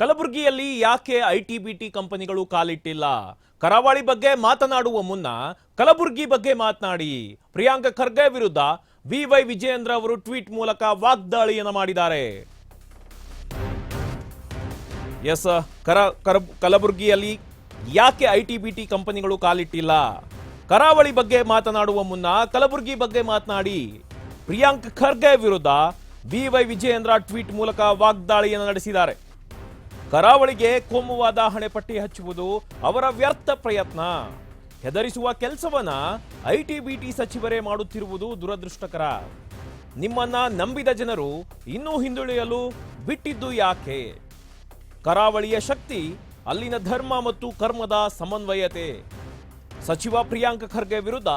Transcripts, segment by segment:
ಕಲಬುರಗಿಯಲ್ಲಿ ಯಾಕೆ IT BT ಕಂಪನಿಗಳು ಕಾಲಿಟ್ಟಿಲ್ಲ? ಕರಾವಳಿ ಬಗ್ಗೆ ಮಾತನಾಡುವ ಮುನ್ನ ಕಲಬುರಗಿ ಬಗ್ಗೆ ಮಾತನಾಡಿ. ಪ್ರಿಯಾಂಕ ಖರ್ಗೆ ವಿರುದ್ಧ ವಿ ವೈ ವಿಜಯೇಂದ್ರ ಅವರು ಟ್ವೀಟ್ ಮೂಲಕ ವಾಗ್ದಾಳಿಯನ್ನು ಮಾಡಿದ್ದಾರೆ. ಎಸ್, ಕರ ಕರ, ಕಲಬುರಗಿಯಲ್ಲಿ ಯಾಕೆ ಐ ಟಿ ಟಿ ಕಂಪನಿಗಳು ಕಾಲಿಟ್ಟಿಲ್ಲ? ಕರಾವಳಿ ಬಗ್ಗೆ ಮಾತನಾಡುವ ಮುನ್ನ ಕಲಬುರಗಿ ಬಗ್ಗೆ ಮಾತನಾಡಿ. ಪ್ರಿಯಾಂಕ್ ಖರ್ಗೆ ವಿರುದ್ಧ ವಿ ವೈ ವಿಜಯೇಂದ್ರ ಟ್ವೀಟ್ ಮೂಲಕ ವಾಗ್ದಾಳಿಯನ್ನು ನಡೆಸಿದ್ದಾರೆ. ಕರಾವಳಿಗೆ ಕೋಮುವಾದ ಹಣೆಪಟ್ಟಿ ಹಚ್ಚುವುದು ಅವರ ವ್ಯರ್ಥ ಪ್ರಯತ್ನ. ಹೆದರಿಸುವ ಕೆಲಸವನ್ನ ಐಟಿ ಬಿಟಿ ಸಚಿವರೇ ಮಾಡುತ್ತಿರುವುದು ದುರದೃಷ್ಟಕರ. ನಿಮ್ಮನ್ನ ನಂಬಿದ ಜನರು ಇನ್ನೂ ಹಿಂದುಳಿಯಲು ಬಿಟ್ಟಿದ್ದು ಯಾಕೆ? ಕರಾವಳಿಯ ಶಕ್ತಿ, ಅಲ್ಲಿನ ಧರ್ಮ ಮತ್ತು ಕರ್ಮದ ಸಮನ್ವಯತೆ. ಸಚಿವ ಪ್ರಿಯಾಂಕ ಖರ್ಗೆ ವಿರುದ್ಧ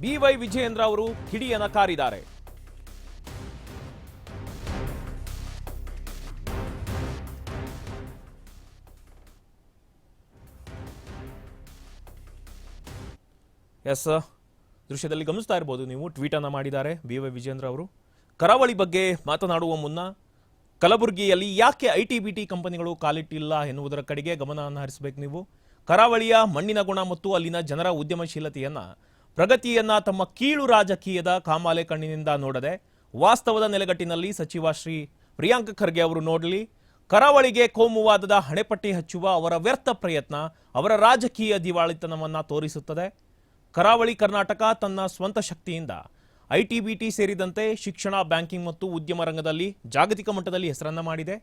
ಬಿವೈ ವಿಜಯೇಂದ್ರ ಅವರು ಕಿಡಿಯನ ಕಾರಿದ್ದಾರೆ. ಎಸ್ ದೃಶ್ಯದಲ್ಲಿ ಗಮನಿಸ್ತಾ ಇರ್ಬೋದು, ನೀವು ಟ್ವೀಟ್ ಅನ್ನ ಮಾಡಿದ್ದಾರೆ ಬಿ ವೈ ವಿಜೇಂದ್ರ ಅವರು. ಕರಾವಳಿ ಬಗ್ಗೆ ಮಾತನಾಡುವ ಮುನ್ನ, ಕಲಬುರಗಿಯಲ್ಲಿ ಯಾಕೆ ಐ ಟಿ ಬಿ ಟಿ ಕಂಪನಿಗಳು ಕಾಲಿಟ್ಟಿಲ್ಲ ಎನ್ನುವುದರ ಕಡೆಗೆ ಗಮನವನ್ನು ಹರಿಸಬೇಕು ನೀವು. ಕರಾವಳಿಯ ಮಣ್ಣಿನ ಗುಣ ಮತ್ತು ಅಲ್ಲಿನ ಜನರ ಉದ್ಯಮಶೀಲತೆಯನ್ನು, ಪ್ರಗತಿಯನ್ನ ತಮ್ಮ ಕೀಳು ರಾಜಕೀಯದ ಕಾಮಾಲೆ ಕಣ್ಣಿನಿಂದ ನೋಡದೆ, ವಾಸ್ತವದ ನೆಲೆಗಟ್ಟಿನಲ್ಲಿ ಸಚಿವ ಶ್ರೀ ಪ್ರಿಯಾಂಕ ಖರ್ಗೆ ಅವರು ನೋಡಲಿ, ಕರಾವಳಿಗೆ ಕೋಮುವಾದದ ಹಣೆಪಟ್ಟಿ ಹಚ್ಚುವ ಅವರ ವ್ಯರ್ಥ ಪ್ರಯತ್ನ ಅವರ ರಾಜಕೀಯ ದಿವಾಳಿತನವನ್ನು ತೋರಿಸುತ್ತದೆ. ಕರಾವಳಿ ಕರ್ನಾಟಕ ತನ್ನ ಸ್ವಂತ ಶಕ್ತಿಯಿಂದ ಐಟಿಬಿಟಿ ಸೇರಿದಂತೆ ಶಿಕ್ಷಣ, ಬ್ಯಾಂಕಿಂಗ್ ಮತ್ತು ಉದ್ಯಮ ರಂಗದಲ್ಲಿ ಜಾಗತಿಕ ಮಟ್ಟದಲ್ಲಿ ಹೆಸರನ್ನ ಮಾಡಿದೆ.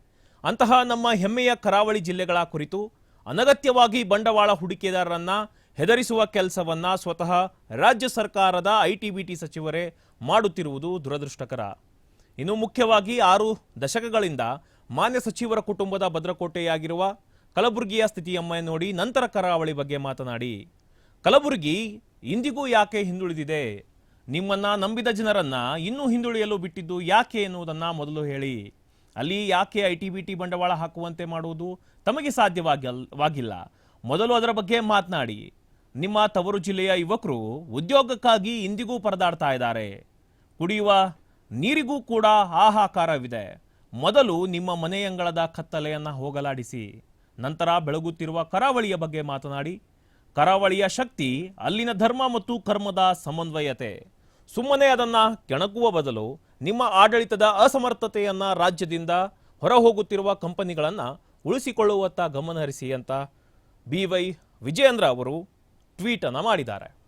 ಅಂತಹ ನಮ್ಮ ಹೆಮ್ಮೆಯ ಕರಾವಳಿ ಜಿಲ್ಲೆಗಳ ಕುರಿತು ಅನಗತ್ಯವಾಗಿ ಬಂಡವಾಳ ಹೂಡಿಕೆದಾರರನ್ನ ಹೆದರಿಸುವ ಕೆಲಸವನ್ನ ಸ್ವತಃ ರಾಜ್ಯ ಸರ್ಕಾರದ ಐಟಿಬಿಟಿ ಸಚಿವರೇ ಮಾಡುತ್ತಿರುವುದು ದುರದೃಷ್ಟಕರ. ಇನ್ನು ಮುಖ್ಯವಾಗಿ ಆರು ದಶಕಗಳಿಂದ ಮಾನ್ಯ ಸಚಿವರ ಕುಟುಂಬದ ಭದ್ರಕೋಟೆಯಾಗಿರುವ ಕಲಬುರಗಿಯ ಸ್ಥಿತಿಯಮ್ಮ ನೋಡಿ ನಂತರ ಕರಾವಳಿ ಬಗ್ಗೆ ಮಾತನಾಡಿ. ಕಲಬುರಗಿ ಇಂದಿಗೂ ಯಾಕೆ ಹಿಂದುಳಿದಿದೆ? ನಿಮ್ಮನ್ನ ನಂಬಿದ ಜನರನ್ನ ಇನ್ನೂ ಹಿಂದುಳಿಯಲು ಬಿಟ್ಟಿದ್ದು ಯಾಕೆ ಎನ್ನುವುದನ್ನು ಮೊದಲು ಹೇಳಿ. ಅಲ್ಲಿ ಯಾಕೆ ಐ ಟಿ ಬಿ ಟಿ ಬಂಡವಾಳ ಹಾಕುವಂತೆ ಮಾಡುವುದು ತಮಗೆ ಸಾಧ್ಯವಾಗಿಲ್ಲ ಮೊದಲು ಅದರ ಬಗ್ಗೆ ಮಾತನಾಡಿ. ನಿಮ್ಮ ತವರು ಜಿಲ್ಲೆಯ ಯುವಕರು ಉದ್ಯೋಗಕ್ಕಾಗಿ ಇಂದಿಗೂ ಪರದಾಡ್ತಾ ಇದ್ದಾರೆ. ಕುಡಿಯುವ ನೀರಿಗೂ ಕೂಡ ಹಾಹಾಕಾರವಿದೆ. ಮೊದಲು ನಿಮ್ಮ ಮನೆಯಂಗಳದ ಕತ್ತಲೆಯನ್ನು ಹೋಗಲಾಡಿಸಿ. ನಂತರ ಬೆಳಗುತ್ತಿರುವ ಕರಾವಳಿಯ ಬಗ್ಗೆ ಮಾತನಾಡಿ. ಕರಾವಳಿಯ ಶಕ್ತಿ, ಅಲ್ಲಿನ ಧರ್ಮ ಮತ್ತು ಕರ್ಮದ ಸಮನ್ವಯತೆ. ಸುಮ್ಮನೆ ಅದನ್ನ ಕೆಣಕುವ ಬದಲು ನಿಮ್ಮ ಆಡಳಿತದ ಅಸಮರ್ಥತೆಯನ್ನ ರಾಜ್ಯದಿಂದ ಹೊರಹೋಗುತ್ತಿರುವ ಕಂಪನಿಗಳನ್ನ ಉಳಿಸಿಕೊಳ್ಳುವತ್ತ ಗಮನಹರಿಸಿ ಅಂತ ಬಿ ವೈ ವಿಜಯೇಂದ್ರ ಅವರು ಟ್ವೀಟನ್ನು ಮಾಡಿದ್ದಾರೆ.